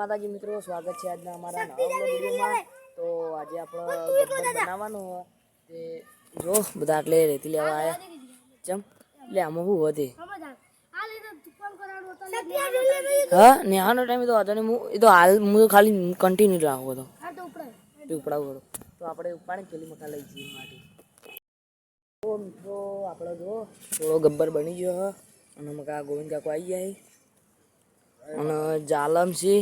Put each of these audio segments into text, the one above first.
માતાજી મિત્રો સ્વાગત છે આજના અમારા નવા વિડીયોમાં. તો આજે આપણે ગબ્બર બનાવવાનું હોય. તે જો બધા એટલે રેતી લેવા આવ્યા ચમ એટલે આમાં શું હતી હા ને આનો ટાઈમ તો વાંધો નહીં. હું એ તો હાલ હું ખાલી કન્ટિન્યુ રાખું હતો. ઉપડાવું હતો તો આપણે ઉપાડી પેલી મકા લઈ જઈએ માટી. તો મિત્રો આપણે જો થોડો ગબ્બર બની ગયો અને મકા ગોવિંદ કાકો આવી ગયા અને જાલમ છે.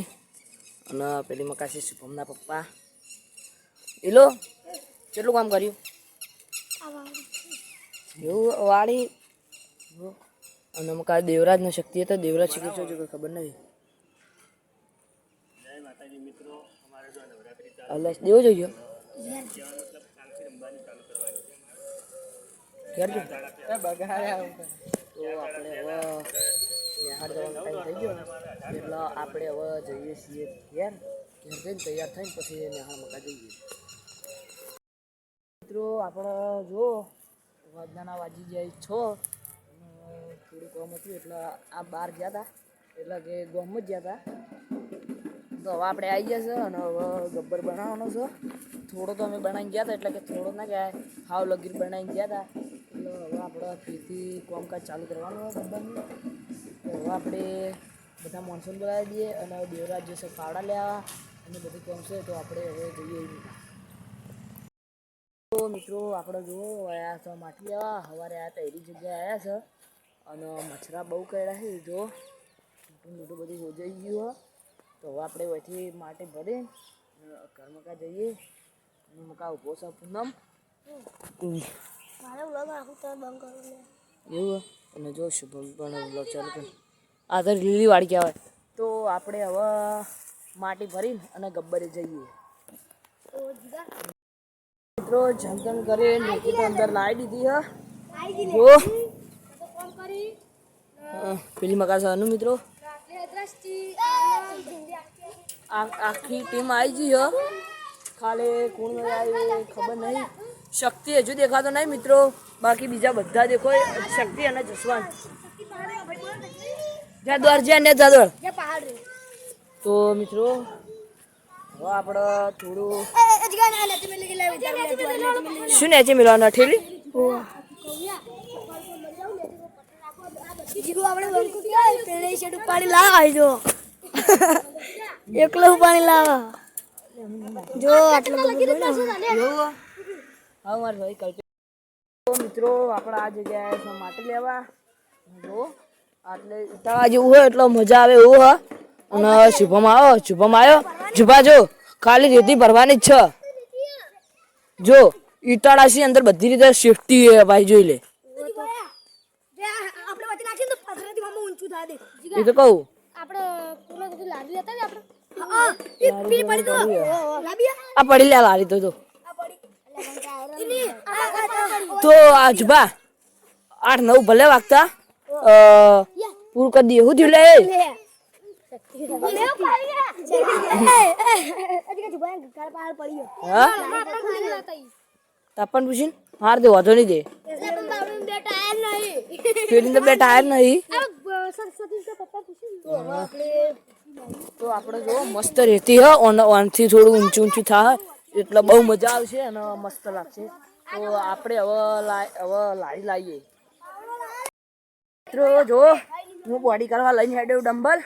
અને પેલી મકાસી શુભમના પપ્પા એલો કેટલું કામ કર્યું એવું વાળી અને મકા દેવરાજનો શક્તિ હતો દેવરાજ શીખે છો કોઈ ખબર નથી એટલે દેવો જોઈએ. તો આપણે જવાનો ટાઈમ થઈ ગયો એટલે આપણે હવે જઈએ છીએ ઘેર. ઘેર જઈને તૈયાર થઈને પછી નિહાળ મકા જઈએ. મિત્રો, આપણે જો વાજનાના વાજી જાય છો થોડું કામ હતું એટલે આ બહાર ગયા હતા એટલે કે ગામ જ ગયા હતા તો હવે આપણે આવી ગયા છે અને હવે ગબ્બર બનાવવાનો છે. થોડો તો અમે બનાવીને ગયા હતા એટલે કે થોડો ના ગયા હાવ લગીર બનાવીને ગયા હતા ફરીથી કામકાજ ચાલુ કરવાનું હોય ગબ્બરનું તો હવે આપણે બધા મોન્સૂન બોલાવી દઈએ અને દેવરાજ જશે પાવડા લેવા અને બધું કામ છે તો આપણે હવે જઈએ તો મિત્રો, આપણે જુઓ આવ્યા છે માટી લેવા સવારે આ તૈરી જગ્યાએ આવ્યા છે. અને મચ્છરા બહુ કર્યા છે, જો. મોટું મોટું બધું હોજાઈ ગયું તો હવે આપણે વહીથી માટે ભરી કર્મકા કા જઈએ. મકા ઊભો છે પૂનમ. એવું અને જો શુભમ પણ વ્લોગ ચાલુ કરી. આ તો લીલી વાળી કહેવાય. તો આપણે હવે માટી ભરીને અને ગબ્બરે જઈએ. મિત્રો જંતન કરી નીતિ તો અંદર લાવી દીધી હે. પેલી મકા અનુ મિત્રો. આખી ટીમ આવી ગઈ હે. ખાલી કોણ આવી ખબર નહીં. શક્તિ હજુ દેખાતો નહીં મિત્રો. બાકી બીજા બધા દેખો શક્તિ અને જસવાન. જ્યાં દ્વાર ને તો મિત્રો હવે આપણે થોડું શું નેચે મિલવાના ઠેલી? પાણી લાવા જો. એકલો પાણી લાવા. જો આટલું એવું મારા ભાઈ કલ્પે મિત્રો આપણે આ જગ્યાએ છે માટી લેવા. જો આટલે ઉતાળા જેવું હોય એટલે મજા આવે એવું હા. અને શુભમ આવો શુભમ આવ્યો શુભા જો ખાલી રેતી ભરવાની જ છે. જો ઈટાળા સી અંદર બધી રીતે સેફટી છે ભાઈ જોઈ લે. એ તો કહું. આપણે આ પડી લે લારી તો. જો તો આજબા જુબા આઠ નવ ભલે વાગતા. અ, પૂરું કરી દઈએ. શું થયું લે. હા? તાપણ પૂછીને. હાર દે વાંધો નહીં દે. પેલી તો બે ટાયર નહીં. તો આપણે જો મસ્ત રહેતી હ ઓન ઓનથી થોડું ઊંચું ઊંચું થાય એટલે બહુ મજા આવશે અને મસ્ત લાગશે. તો આપણે હવે હવે લારી લાવીએ મિત્રો જો હું બોડી કરવા લઈને હેડ્યો ડંબલ.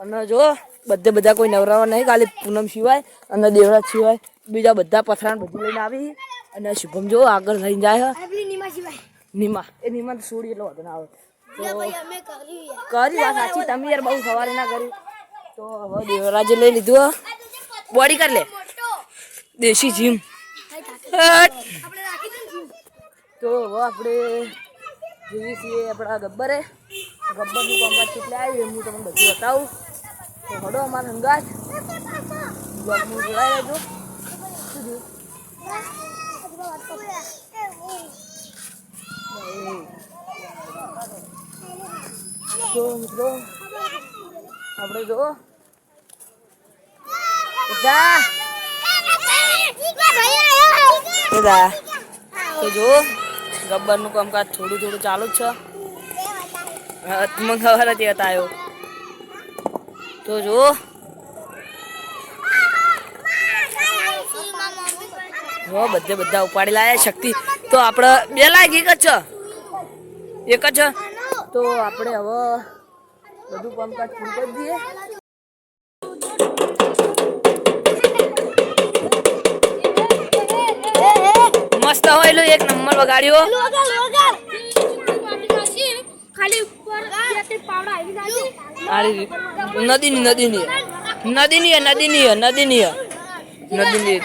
અને જો બધે બધા કોઈ નવરાવા નહીં ખાલી પૂનમ સિવાય અને દેવરાજ સિવાય. બીજા બધા પથરાણ બધું લઈને આવી. અને શુભમ જો આગળ લઈને જાય નિમા એ નીમા તો છોડી એટલો વધુ આવે. કરી વાત સાચી તમે યાર બહુ સવારે ના કરી. તો હવે દેવરાજે લઈ લીધું. બોડી કર લે. દેશી જીમ. તો આપણે જોઈએ છીએ આપણા ગબ્બરે. ગબ્બરનું કોમ્બાટ કેટલે આવી હું તમને બધું બતાવું. તો હડો અમારા હંગાત. બ્લોગમાં જોડાઈ રહેજો. તો મિત્રો, આપણે જો બધા બધા તો જો, ગબ્બરનું કામકાજ થોડું થોડું ચાલુ જ છે. મને ખબર હતી હતા તો જો, હો, બધે બધા ઉપાડી લાયા શક્તિ. તો આપણે બે લાખ એક જ છે. એક જ છે. તો આપણે હવે બધું કામકાજ પૂરું કરી દઈએ. પથ્થરની વગાડ્યો. નદીની નદીની. નદીની નદીની નદીની નદીની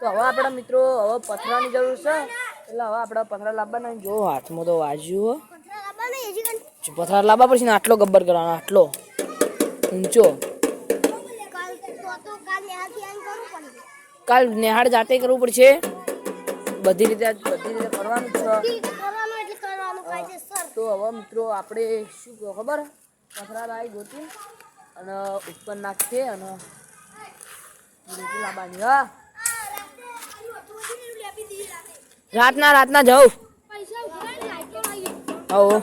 તો હવે આપણા મિત્રો હવે પથરાની જરૂર છે. એટલે હવે આપણે પથરા લાવવાના જો હાથમાં તો વાજ્યું હો. પથરા લાવવા પડશે ને આટલો ગબ્બર કરવાનો આટલો. ઊંચો કાલ નેહાડ જાતે કરવું પડશે. બધી રીતે બધી રીતે કરવાનું છે. તો હવે મિત્રો આપણે શું કહો ખબર? પથરા લાવી ગોતી અને ઉપર નાખીએ અને લાંબાની લાવવાની હા રાતના રાતના લાગી આવો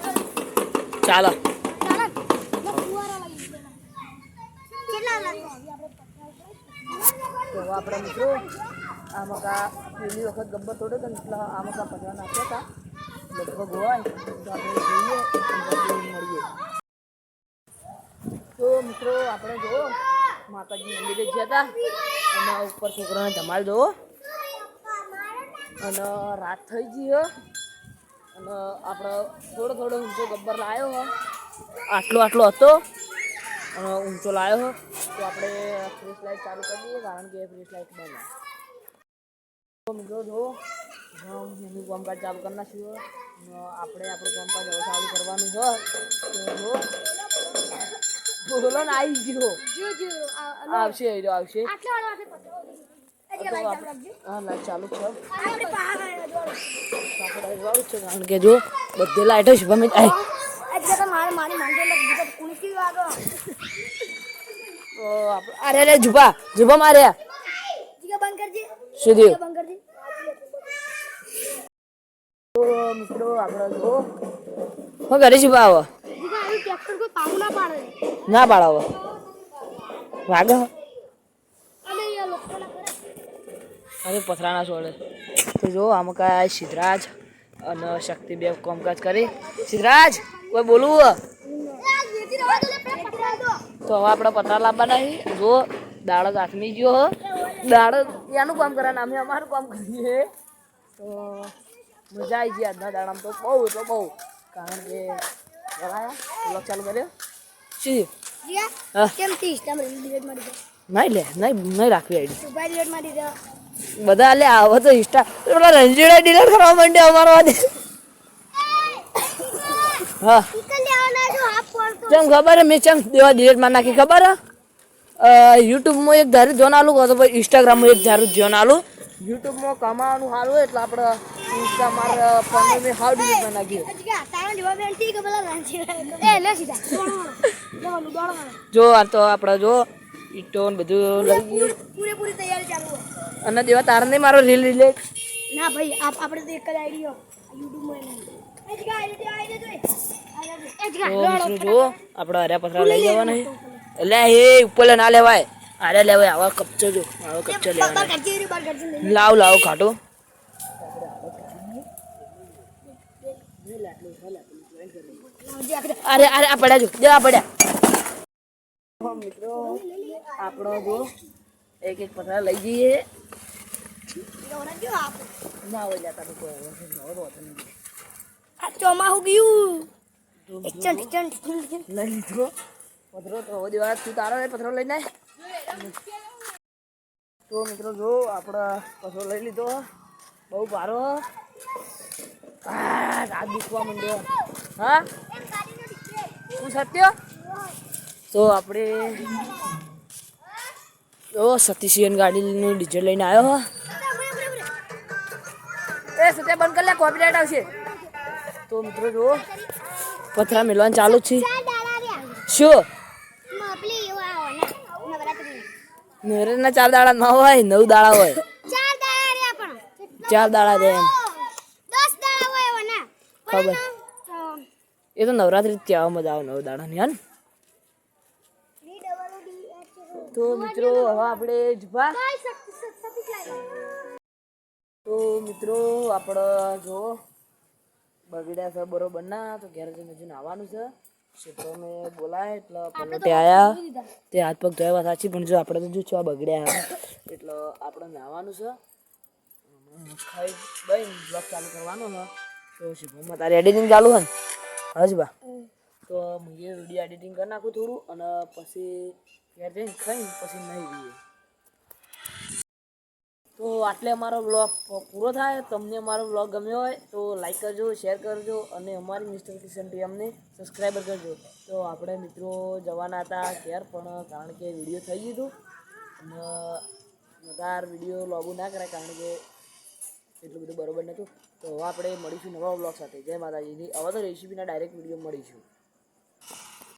ચાલો ચાલો ફુવારા લાગી કેટલા લાગે તો આપણે આપણા મિત્રો આ મકા પેલી વખત ગબ્બર તોડ્યો હતો એટલે આ મકા પથરા નાખ્યા હતા. લગભગ હોય. તો આપણે જોઈએ મળીએ. તો મિત્રો આપણે જો માતાજી મંદિરે ગયા હતા. અને ઉપર છોકરાને ધમાલ જોવો. અને રાત થઈ ગઈ હે. અને આપણે થોડો થોડો ઊંચો ગબ્બર લાવ્યો હો. આટલો આટલો હતો. અને ઊંચો લાવ્યો હો. તો આપણે ફ્રેશ લાઇટ ચાલુ કરી દઈએ કારણ કે ફ્રેશ લાઇટ બંધ મિત્રો જો એનું કામકાજ ચાલુ કરી નાખ્યું. આપણે આપણું કામકાજ હવે ચાલુ કરવાનું છે તો બોલો ને આવી ગયો. આવશે આવશે. કારણ કે જો બધે લાઈટો છે ભમી જાય આજે તો મારે મારી માંગે લગ દીધા કુણી કી વાગો. તો આપણે અરે રે જુબા જુબા મારે. કરજે. તો મિત્રો આપણે જો હું ઘરે જુબા આવો? ના પાડાવો. વાગે અને એ લોકો ના કરે અરે પથરાના છોડે. તો જો આમાં કાંઈ સિદ્ધરાજ અને શક્તિ બે કામકાજ કરી. સિદ્ધરાજ કોઈ બોલવું તો હવે આપણે પતરા લાવવાના છે જો દાડો હાથમી ગયો હે. દાડો એનું કામ કરવાના અમે અમારું કામ કરીએ. તો મજા આવી ગઈ આજના દાડામાં તો બહુ એટલે બહુ. કારણ કે વ્લોગ ચાલુ કર્યો? શું? કેમ તીસ તમે ડિલેટ મારી દે. નહીં લે નહીં નહીં રાખવી આઈડી. મારી દે. બધા લે આવો તો ઇન્સ્ટા પેલા રંજીડા ડીલર કરવા માંડે અમારો આજે. હા. ચિકન લેવાના જો હાફ પડતો ચમ ખબર મેં ચમ દેવા ડિલીટમાં નાખી ખબર હે? યુટ્યુબમાં એક ધારું જોન આલું કહો તો પછી ઇન્સ્ટાગ્રામમાં એક ધારું જોન આલું. યુટ્યુબમાં કમાવાનું સારું હોય એટલે આપણે ઇન્સ્ટા માર ફોન મેં હાવ ડિલીટમાં નાખ્યું જીગા તારા જેવા બેન ઠીક હે, પેલા રાંચી એ લે સીધા. દોડવાનું દોડવાનું જો આ તો આપણે જો ઈટો ને બધું લઈ ગયું. પૂરેપૂરી તૈયારી ચાલુ અને દેવા તાર નહીં મારો રીલ રીલે ના ભાઈ આપ આપણે તો એક જ આઈડિયો યુટ્યુબમાં નહીં એ જીગા આઈડી આઈડી જોઈ એ જીગા તો મિત્રો જો આપણે હર્યા પથરા લઈ જવાના છે. એટલે એ ઉપર લે ના લેવાય. અરે લેવાય આવા કપચો જો આવો કપચો લેવાનો. લાવ લાવ કાઢો અરે અરે આ પડ્યા જો જો પડ્યા. મિત્રો આપણો જો એક એક પથરા લઈ જઈએ. દોડા જો આપ ના હોય લેતા તો કોઈ હવે નવો તો હોતો નથી. આ ચોમાહું ગયું. લઈ લીધો. પથરો તો હવે દેવા તું તારો એ પથરો લઈને તો મિત્રો જો આપણે પથરો લઈ લીધો. બહુ ભારો. આ દુખવા માંડ્યો. હા? હું સત્ય? તો આપણે જો સતીશિયન ગાડીનું ડીઝલ લઈને આવ્યો હો. એ સત્ય બંધ કરી લે કોપીરાઇટ આવશે. તો મિત્રો જો પથરા મેળવાનું ચાલુ છે. શું? નરેના ચાર દાડા ન હોય નવ દાડા હોય. ચાર દાડા રહ્યા પણ ચાર દાડા દે એમ. ખબર. એ તો નવરાત્રી ત્યાં મજા આવે નવ દાડાની હા ને? તો મિત્રો હવે આપણે જભા તો મિત્રો આપણે જો બગડ્યા છે બરોબર ના તો ઘેર જઈને હજુ નાવાનું છે. ક્ષેત્રો મેં બોલાય એટલે પલોટે આયા. તે હાથ પગ ધોયા સાચી પણ જો આપણે તો જો છો બગડ્યા એટલે આપણે નાવાનું છે. ખાઈ બઈ બ્લોક ચાલુ કરવાનો છે. તો શિવમાં તારી એડિટિંગ ચાલુ છે ને? હજ બા. તો હું વીડિયો એડિટિંગ કરી નાખું થોડું અને પછી ઘેર જઈને ખાઈને પછી નહીં રહીએ. તો આટલે અમારો બ્લોગ પૂરો થાય. તમને અમારો બ્લોગ ગમ્યો હોય તો લાઈક કરજો શેર કરજો અને અમારી મિસ્ટર કિશન ટીએમને સબસ્ક્રાઈબર કરજો. તો આપણે મિત્રો જવાના હતા ઘેર પણ કારણ કે વીડિયો થઈ ગયું અને વધારે વીડિયો લોગો ના કરાય કારણ કે એટલું બધું બરોબર નહોતું તો હવે આપણે મળીશું નવા બ્લોગ સાથે. જય માતાજીની હવે તો રેસીપીના ડાયરેક્ટ વીડિયો મળીશું.